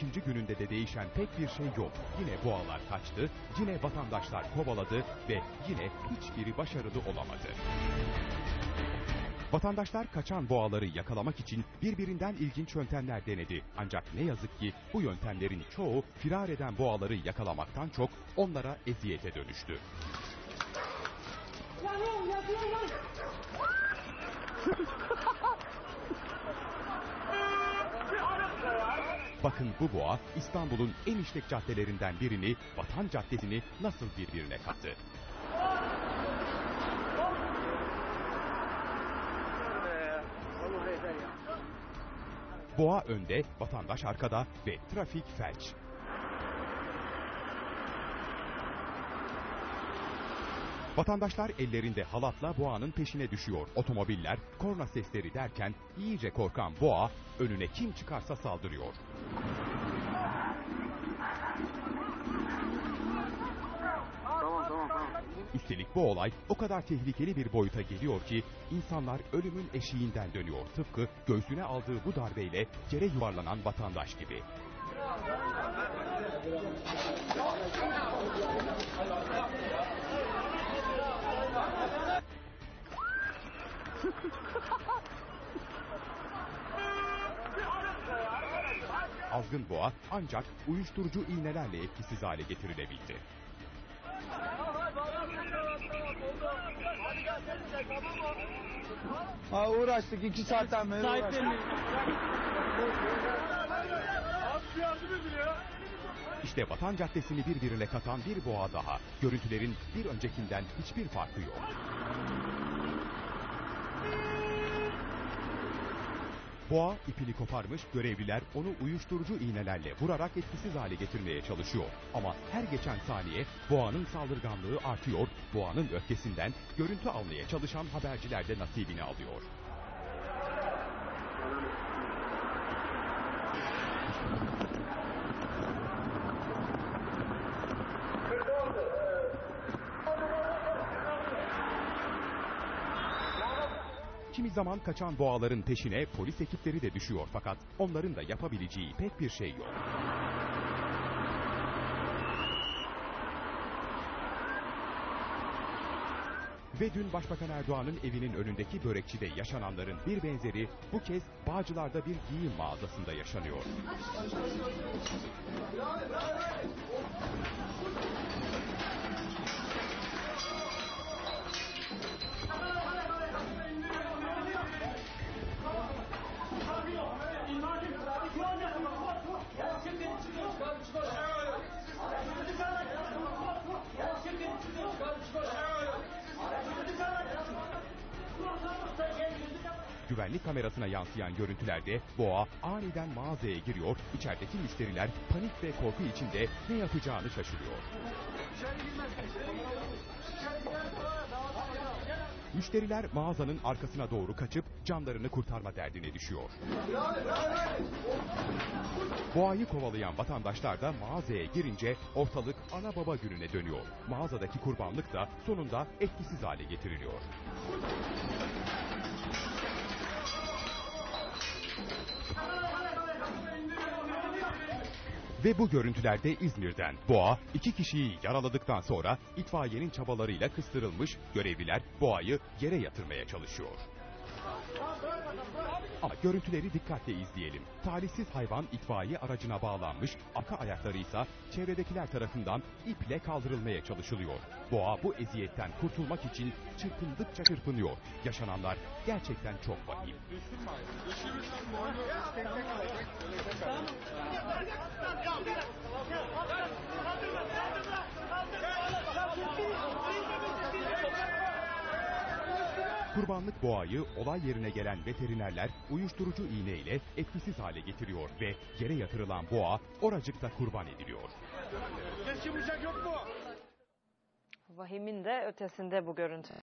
ikinci gününde de değişen pek bir şey yok. Yine boğalar kaçtı, yine vatandaşlar kovaladı ve yine hiçbiri başarılı olamadı. Vatandaşlar kaçan boğaları yakalamak için birbirinden ilginç yöntemler denedi. Ancak ne yazık ki bu yöntemlerin çoğu firar eden boğaları yakalamaktan çok onlara eziyete dönüştü. Bakın bu boğa İstanbul'un en işlek caddelerinden birini, Vatan Caddesi'ni nasıl birbirine kattı. Boğa önde, vatandaş arkada ve trafik felç. Vatandaşlar ellerinde halatla boğanın peşine düşüyor. Otomobiller korna sesleri derken iyice korkan boğa önüne kim çıkarsa saldırıyor. Tamam tamam tamam. Üstelik bu olay o kadar tehlikeli bir boyuta geliyor ki insanlar ölümün eşiğinden dönüyor. Tıpkı göğsüne aldığı bu darbeyle yere yuvarlanan vatandaş gibi. Azgın boğa ancak uyuşturucu iğnelerle etkisiz hale getirilebildi. Ha uğraştık iki saatten beri uğraştık. İşte Vatan Caddesi'ni birbirine katan bir boğa daha. Görüntülerin bir öncekinden hiçbir farkı yok. Boğa ipini koparmış, görevliler onu uyuşturucu iğnelerle vurarak etkisiz hale getirmeye çalışıyor. Ama her geçen saniye boğanın saldırganlığı artıyor, boğanın öfkesinden görüntü almaya çalışan haberciler de nasibini alıyor. Kimi zaman kaçan boğaların peşine polis ekipleri de düşüyor fakat onların da yapabileceği pek bir şey yok. Ve dün Başbakan Erdoğan'ın evinin önündeki börekçide yaşananların bir benzeri bu kez Bağcılar'da bir giyim mağazasında yaşanıyor. Güvenlik kamerasına yansıyan görüntülerde boğa aniden mağazaya giriyor, içerideki müşteriler panik ve korku içinde ne yapacağını şaşırıyor. Müşteriler mağazanın arkasına doğru kaçıp canlarını kurtarma derdine düşüyor. Boğayı kovalayan vatandaşlar da mağazaya girince ortalık ana baba gününe dönüyor. Mağazadaki kurbanlık da sonunda etkisiz hale getiriliyor. Ve bu görüntülerde İzmir'den Boğa iki kişiyi yaraladıktan sonra itfaiyenin çabalarıyla kıstırılmış görevliler Boğa'yı yere yatırmaya çalışıyor. Ama görüntüleri dikkatle izleyelim. Talihsiz hayvan itfaiye aracına bağlanmış, arka ayakları ise çevredekiler tarafından iple kaldırılmaya çalışılıyor. Boğa bu eziyetten kurtulmak için çırpındıkça çırpınıyor. Yaşananlar gerçekten çok vahim. Kurbanlık boğayı olay yerine gelen veterinerler uyuşturucu iğneyle etkisiz hale getiriyor ve yere yatırılan boğa oracıkta kurban ediliyor. Vahimin de ötesinde bu görüntü.